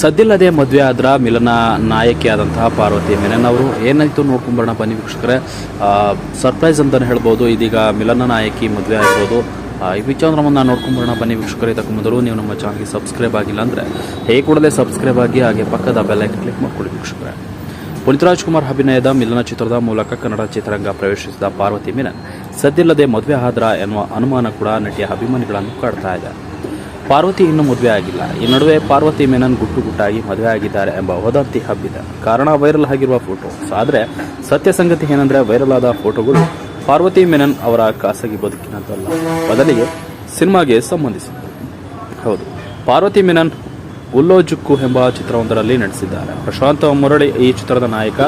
ಸದ್ದಿಲ್ಲದೆ ಮದುವೆ ಆದ್ರ ಮಿಲನ ನಾಯಕಿ ಆದಂತಹ ಪಾರ್ವತಿ ಮೆನನ್ ಅವರು ಏನಾಯ್ತು ನೋಡ್ಕೊಂಬರೋಣ ಬನ್ನಿ ವೀಕ್ಷಕರೇ. ಸರ್ಪ್ರೈಸ್ ಅಂತಲೇ ಹೇಳ್ಬೋದು, ಇದೀಗ ಮಿಲನ ನಾಯಕಿ ಮದುವೆ ವಿಚಾರ ಈ ವಿಚಾರವನ್ನು ನೋಡ್ಕೊಂಬರೋಣ ಬನ್ನಿ ವೀಕ್ಷಕರೇ, ಇದಕ್ಕೆ ಮೊದಲು ನೀವು ನಮ್ಮ ಚಾನಲ್ಗೆ ಸಬ್ಸ್ಕ್ರೈಬ್ ಆಗಿಲ್ಲ ಅಂದರೆ ಹೇಗೆ ಕೂಡಲೇ ಸಬ್ಸ್ಕ್ರೈಬ್ ಆಗಿ ಹಾಗೆ ಪಕ್ಕದ ಬೆಲ್ಲೈಕನ್ ಕ್ಲಿಕ್ ಮಾಡ್ಕೊಳ್ಳಿ ವೀಕ್ಷಕರೇ. ಪುನೀತ್ ರಾಜ್ಕುಮಾರ್ ಅಭಿನಯದ ಮಿಲನ ಚಿತ್ರದ ಮೂಲಕ ಕನ್ನಡ ಚಿತ್ರರಂಗ ಪ್ರವೇಶಿಸಿದ ಪಾರ್ವತಿ ಮೆನನ್, ಸದ್ದಿಲ್ಲದೆ ಮದುವೆ ಆದ್ರ ಎನ್ನುವ ಅನುಮಾನ ಕೂಡ ನಟಿಯ ಅಭಿಮಾನಿಗಳನ್ನು ಕಾಡ್ತಾ ಇದೆ. ಪಾರ್ವತಿ ಇನ್ನೂ ಮದುವೆ ಆಗಿಲ್ಲ. ಈ ನಡುವೆ ಪಾರ್ವತಿ ಮೆನನ್ ಗುಟ್ಟು ಗುಟ್ಟಾಗಿ ಮದುವೆ ಆಗಿದ್ದಾರೆ ಎಂಬ ವದಂತಿ ಹಬ್ಬಿದೆ. ಕಾರಣ ವೈರಲ್ ಆಗಿರುವ ಫೋಟೋ ಆದರೆ ಸತ್ಯ ಸಂಗತಿ ಏನಂದ್ರೆ ವೈರಲ್ ಆದ ಫೋಟೋಗಳು ಪಾರ್ವತಿ ಮೆನನ್ ಅವರ ಖಾಸಗಿ ಬದುಕಿನದಲ್ಲ ಬದಲಿಗೆ ಸಿನಿಮಾಗೆ ಸಂಬಂಧಿಸಿದೆ ಹೌದು. ಪಾರ್ವತಿ ಮೆನನ್ ಉಲ್ಲೋಜುಕ್ಕು ಎಂಬ ಚಿತ್ರವೊಂದರಲ್ಲಿ ನಟಿಸಿದ್ದಾರೆ. ಪ್ರಶಾಂತ ಮುರಳಿ ಈ ಚಿತ್ರದ ನಾಯಕ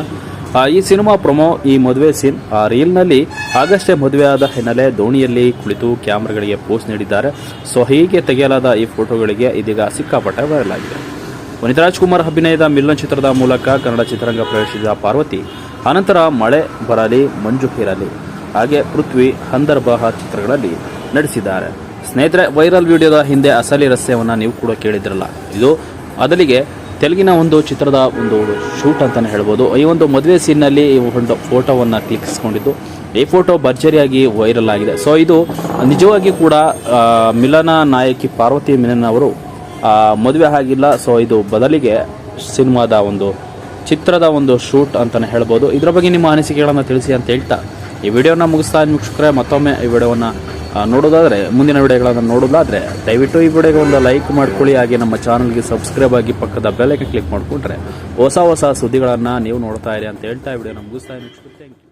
ಈ ಸಿನಿಮಾ ಪ್ರೊಮೋ, ಈ ಮದುವೆ ಸೀನ್, ಆ ರೀಲ್ನಲ್ಲಿ ಆಗಷ್ಟೇ ಮದುವೆಯಾದ ಹಿನ್ನೆಲೆ ದೋಣಿಯಲ್ಲಿ ಕುಳಿತು ಕ್ಯಾಮ್ರಾಗಳಿಗೆ ಪೋಸ್ ನೀಡಿದ್ದಾರೆ. ಸೊ, ಹೀಗೆ ತೆಗೆಯಲಾದ ಈ ಫೋಟೋಗಳಿಗೆ ಇದೀಗ ಸಿಕ್ಕಾಪಟ್ಟೆ ವೈರಲ್ ಆಗಿದೆ. ಪುನೀತ್ ರಾಜ್ಕುಮಾರ್ ಅಭಿನಯದ ಮಿಲನ್ ಚಿತ್ರದ ಮೂಲಕ ಕನ್ನಡ ಚಿತ್ರರಂಗ ಪ್ರವೇಶಿಸಿದ ಪಾರ್ವತಿ, ಅನಂತರ ಮಳೆ ಬರಲಿ, ಮಂಜು ಇರಲಿ ಹಾಗೆ ಪೃಥ್ವಿ ಹಂದರ್ಬಾಹ ಚಿತ್ರಗಳಲ್ಲಿ ನಟಿಸಿದ್ದಾರೆ. ಸ್ನೇಹಿತರೆ ವೈರಲ್ ವಿಡಿಯೋದ ಹಿಂದೆ ಅಸಲಿ ರಹಸ್ಯವನ್ನು ನೀವು ಕೂಡ ಕೇಳಿದ್ರಲ್ಲ. ಇದು ಅದಲಿಗೆ ತೆಲುಗಿನ ಒಂದು ಚಿತ್ರದ ಒಂದು ಶೂಟ್ ಅಂತಲೇ ಹೇಳ್ಬೋದು. ಈ ಒಂದು ಮದುವೆ ಸೀನ್ನಲ್ಲಿ ಈ ಒಂದು ಫೋಟೋವನ್ನು ಕ್ಲಿಕ್ಸ್ಕೊಂಡಿದ್ದು. ಈ ಫೋಟೋ ಭರ್ಜರಿಯಾಗಿ ವೈರಲ್ ಆಗಿದೆ. ಸೊ ಇದು ನಿಜವಾಗಿ ಕೂಡ ಮಿಲನ ನಾಯಕಿ ಪಾರ್ವತಿ ಮಿಲನ್ ಅವರು ಮದುವೆ ಆಗಿಲ್ಲ. ಸೊ ಇದು ಬದಲಿಗೆ ಸಿನಿಮಾದ ಒಂದು ಚಿತ್ರದ ಒಂದು ಶೂಟ್ ಅಂತಲೇ ಹೇಳ್ಬೋದು. ಇದರ ಬಗ್ಗೆ ನಿಮ್ಮ ಅನಿಸಿಕೆಗಳನ್ನು ತಿಳಿಸಿ ಅಂತ ಹೇಳ್ತಾ ಈ ವಿಡಿಯೋನ ಮುಗಿಸ್ತಾ ವೀಕ್ಷಕರೇ. ಮತ್ತೊಮ್ಮೆ ಈ ವಿಡಿಯೋವನ್ನು ನೋಡೋದಾದರೆ, ಮುಂದಿನ ವಿಡಿಯೋಗಳನ್ನು ನೋಡೋದಾದರೆ, ದಯವಿಟ್ಟು ಈ ವಿಡಿಯೋಗೆ ಒಂದು ಲೈಕ್ ಮಾಡ್ಕೊಳ್ಳಿ, ಹಾಗೆ ನಮ್ಮ ಚಾನಲ್ಗೆ ಸಬ್ಸ್ಕ್ರೈಬ್ ಆಗಿ ಪಕ್ಕದ ಬೆಲ್ಲೈಕನ್ ಕ್ಲಿಕ್ ಮಾಡಿಕೊಂಡ್ರೆ ಹೊಸ ಹೊಸ ಸುದ್ದಿಗಳನ್ನು ನೀವು ನೋಡ್ತಾ ಇರಿ ಅಂತ ಹೇಳ್ತಾ ವಿಡಿಯೋ ಮುಗಿಸ್ತಾ ಇದ್ದೀನಿ. Thank you.